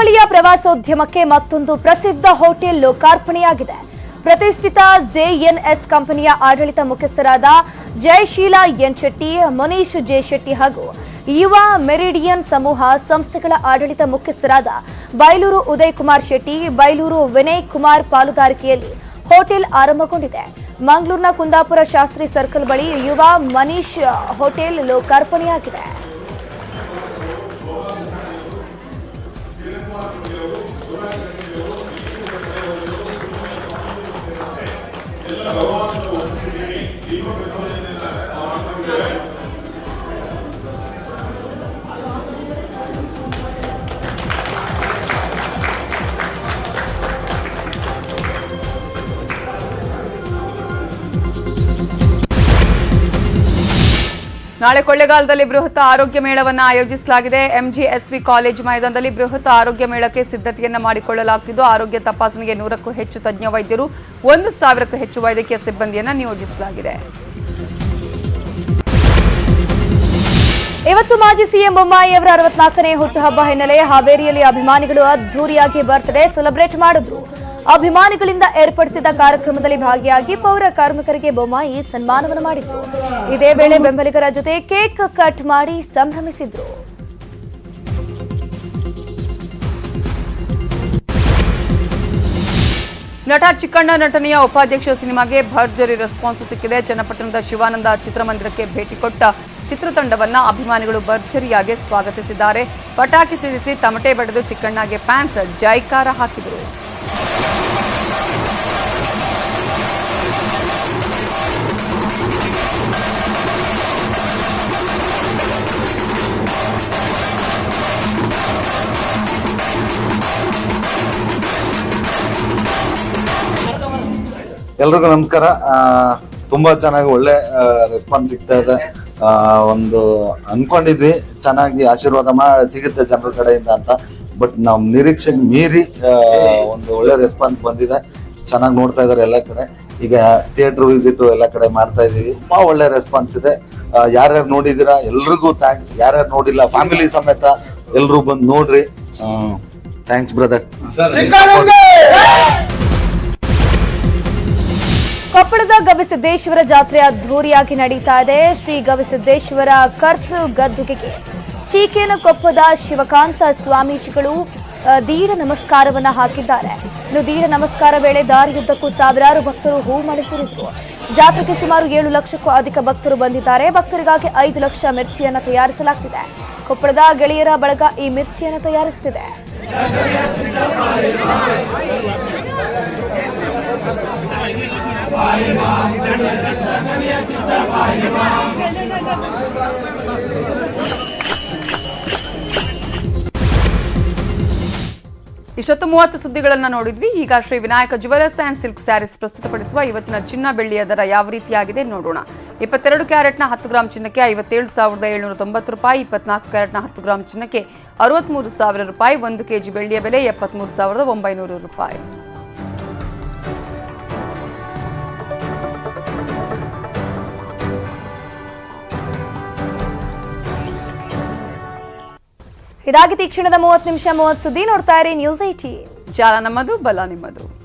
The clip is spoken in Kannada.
ಕರಾವಳಿಯ ಪ್ರವಾಸೋದ್ಯಮಕ್ಕೆ ಮತ್ತೊಂದು ಪ್ರಸಿದ್ಧ ಹೋಟೆಲ್ ಲೋಕಾರ್ಪಣೆಯಾಗಿದೆ. ಪ್ರತಿಷ್ಠಿತ ಜೆಎನ್ಎಸ್ ಕಂಪನಿಯ ಆಡಳಿತ ಮುಖ್ಯಸ್ಥರಾದ ಜಯಶೀಲಾ ಎನ್ ಶೆಟ್ಟಿ ಮನೀಶ್ ಜೆ ಶೆಟ್ಟಿ ಹಾಗೂ ಯುವ ಮೆರಿಡಿಯನ್ ಸಮೂಹ ಸಂಸ್ಥೆಗಳ ಆಡಳಿತ ಮುಖ್ಯಸ್ಥರಾದ ಬೈಲೂರು ಉದಯ್ ಕುಮಾರ್ ಶೆಟ್ಟಿ, ಬೈಲೂರು ವಿನಯ್ ಕುಮಾರ್ ಪಾಲುದಾರಿಕೆಯಲ್ಲಿ ಹೋಟೆಲ್ ಆರಂಭಗೊಂಡಿದೆ. ಮಂಗಳೂರಿನ ಕುಂದಾಪುರ ಶಾಸ್ತ್ರಿ ಸರ್ಕಲ್ ಬಳಿ ಯುವ ಮನೀಶ್ ಹೋಟೆಲ್ ಲೋಕಾರ್ಪಣೆಯಾಗಿದೆ. ನಾಳೆ ಕೊಳ್ಳೆಗಾಲದಲ್ಲಿ ಬೃಹತ್ ಆರೋಗ್ಯ ಮೇಳವನ್ನು ಆಯೋಜಿಸಲಾಗಿದೆ. ಎಂಜಿಎಸ್ವಿ ಕಾಲೇಜು ಮೈದಾನದಲ್ಲಿ ಬೃಹತ್ ಆರೋಗ್ಯ ಮೇಳಕ್ಕೆ ಸಿದ್ಧತೆಯನ್ನು ಮಾಡಿಕೊಳ್ಳಲಾಗುತ್ತಿದ್ದು ಆರೋಗ್ಯ ತಪಾಸಣೆಗೆ ನೂರಕ್ಕೂ ಹೆಚ್ಚು ತಜ್ಞ ವೈದ್ಯರು, ಒಂದು ಸಾವಿರಕ್ಕೂ ಹೆಚ್ಚು ವೈದ್ಯಕೀಯ ಸಿಬ್ಬಂದಿಯನ್ನು ನಿಯೋಜಿಸಲಾಗಿದೆ. ಇವತ್ತು ಮಾಜಿ ಸಿಎಂ ಬೊಮ್ಮಾಯಿ ಅವರ ಅರವತ್ನಾಲ್ಕನೇ ಹುಟ್ಟುಹಬ್ಬ ಹಿನ್ನೆಲೆ ಹಾವೇರಿಯಲ್ಲಿ ಅಭಿಮಾನಿಗಳು ಅದ್ದೂರಿಯಾಗಿ ಬರ್ತ್ಡೇ ಸೆಲೆಬ್ರೇಟ್ ಮಾಡಿದ್ರು. ಅಭಿಮಾನಿಗಳಿಂದ ಏರ್ಪಡಿಸಿದ ಕಾರ್ಯಕ್ರಮದಲ್ಲಿ ಭಾಗಿಯಾಗಿ ಪೌರ ಕಾರ್ಮಿಕರಿಗೆ ಬೊಮ್ಮಾಯಿ ಸನ್ಮಾನವನ್ನು ಮಾಡಿದ್ರು ಇದೇ ವೇಳೆ ಬೆಂಬಲಿಗರ ಜೊತೆ ಕೇಕ್ ಕಟ್ ಮಾಡಿ ಸಂಭ್ರಮಿಸಿದ್ರು. ನಟ ಚಿಕ್ಕಣ್ಣ ನಟನೆಯ ಉಪಾಧ್ಯಕ್ಷ ಸಿನಿಮಾಗೆ ಭರ್ಜರಿ ರೆಸ್ಪಾನ್ಸ್ ಸಿಕ್ಕಿದೆ. ಚನ್ನಪಟ್ಟಣದ ಶಿವಾನಂದ ಚಿತ್ರಮಂದಿರಕ್ಕೆ ಭೇಟಿ ಕೊಟ್ಟ ಚಿತ್ರತಂಡವನ್ನ ಅಭಿಮಾನಿಗಳು ಭರ್ಜರಿಯಾಗಿ ಸ್ವಾಗತಿಸಿದ್ದಾರೆ. ಪಟಾಕಿ ಸಿಡಿಸಿ ತಮಟೆ ಬಡಿದು ಚಿಕ್ಕಣ್ಣಗೆ ಫ್ಯಾನ್ಸ್ ಜೈಕಾರ ಹಾಕಿದರು. ಎಲ್ರಿಗೂ ನಮಸ್ಕಾರ. ತುಂಬಾ ಚೆನ್ನಾಗಿ ಒಳ್ಳೆ ರೆಸ್ಪಾನ್ಸ್ ಸಿಗ್ತಾ ಇದೆ. ಒಂದು ಅನ್ಕೊಂಡಿದ್ವಿ. ಚೆನ್ನಾಗಿ ಆಶೀರ್ವಾದ ಮಾ ಸಿಗುತ್ತೆ ಜನರ ಕಡೆಯಿಂದ ಅಂತ. ಬಟ್ ನಮ್ ನಿರೀಕ್ಷೆಗೆ ಮೀರಿ ಒಂದು ಒಳ್ಳೆ ರೆಸ್ಪಾನ್ಸ್ ಬಂದಿದೆ. ಚೆನ್ನಾಗಿ ನೋಡ್ತಾ ಇದಾರೆ ಎಲ್ಲ ಕಡೆ. ಈಗ ಥಿಯೇಟರ್ ವಿಸಿಟ್ ಎಲ್ಲ ಕಡೆ ಮಾಡ್ತಾ ಇದೀವಿ ತುಂಬಾ ಒಳ್ಳೆ ರೆಸ್ಪಾನ್ಸ್ ಇದೆ. ಯಾರ್ಯಾರು ನೋಡಿದಿರಾ ಎಲ್ರಿಗೂ ಥ್ಯಾಂಕ್ಸ್ ಯಾರ್ಯಾರು ನೋಡಿಲ್ಲ? ಫ್ಯಾಮಿಲಿ ಸಮೇತ ಎಲ್ರು ಬಂದು ನೋಡ್ರಿ. ಥ್ಯಾಂಕ್ಸ್ ಬ್ರದರ್ ಕೊಪ್ಪಳದ ಗವಿಸಿದ್ದೇಶ್ವರ ಜಾತ್ರೆ ಅದ್ಧೂರಿಯಾಗಿ ನಡೀತಾ ಇದೆ. ಶ್ರೀ ಗವಿಸಿದ್ದೇಶ್ವರ ಕರ್ತೃ ಗದ್ದುಗೆಗೆ ಚೀಕೇನಕೊಪ್ಪದ ಶಿವಕಾಂತ ಸ್ವಾಮೀಜಿಗಳು ಧೀರ ನಮಸ್ಕಾರವನ್ನ ಹಾಕಿದ್ದಾರೆ. ಇನ್ನು ಧೀರ ನಮಸ್ಕಾರ ವೇಳೆ ದಾರಿಯುದ್ದಕ್ಕೂ ಸಾವಿರಾರು ಭಕ್ತರು ಹೂ ಮಾಡಿಸುತ್ತಿದ್ದರು ಜಾತ್ರೆಗೆ ಸುಮಾರು ಏಳು ಲಕ್ಷಕ್ಕೂ ಅಧಿಕ ಭಕ್ತರು ಬಂದಿದ್ದಾರೆ. ಭಕ್ತರಿಗಾಗಿ ಐದು ಲಕ್ಷ ಮಿರ್ಚಿಯನ್ನು ತಯಾರಿಸಲಾಗ್ತಿದೆ. ಕೊಪ್ಪಳದ ಗೆಳೆಯರ ಬಳಗ ಈ ಮಿರ್ಚಿಯನ್ನು ತಯಾರಿಸುತ್ತಿದೆ ಇಷ್ಟೊತ್ತು ಮೂವತ್ತು ಸುದ್ದಿಗಳನ್ನು ನೋಡಿದ್ವಿ. ಈಗ Shri Vinayaka jewellers and silk saris ಪ್ರಸ್ತುತಪಡಿಸುವ ಇವತ್ತಿನ ಚಿನ್ನ ಬೆಳ್ಳಿಯ ದರ ಯಾವ ರೀತಿಯಾಗಿದೆ ನೋಡೋಣ. ಇಪ್ಪತ್ತೆರಡು ಕ್ಯಾರೆಟ್ನ ಹತ್ತು ಗ್ರಾಂ ಚಿನ್ನಕ್ಕೆ ಐವತ್ತೇಳು ಸಾವಿರದ ಏಳ್ನೂರ ತೊಂಬತ್ತು ರೂಪಾಯಿ, ಇಪ್ಪತ್ನಾಲ್ಕು ಕ್ಯಾರೆಟ್ನ ಹತ್ತು ಗ್ರಾಂ ಚಿನ್ನಕ್ಕೆ ಅರವತ್ಮೂರು ಸಾವಿರ ರೂಪಾಯಿ, ಒಂದು ಕೆಜಿ ಬೆಳ್ಳಿಯ ಬೆಲೆ ಎಪ್ಪತ್ಮೂರು ಸಾವಿರದ ಒಂಬೈನೂರು ರೂಪಾಯಿ. ಇದಾಗಿತ್ತು ತೀಕ್ಷಣದ ಕ್ಷಣದ ಮೂವತ್ತು ನಿಮಿಷ ಮೂವತ್ತು ಸುದ್ದಿ ನೋಡ್ತಾ ಇರಿ ನ್ಯೂಸ್ ಐಟಿ ಜಾಲ ನಮ್ಮದು, ಬಲ ನಿಮ್ಮದು.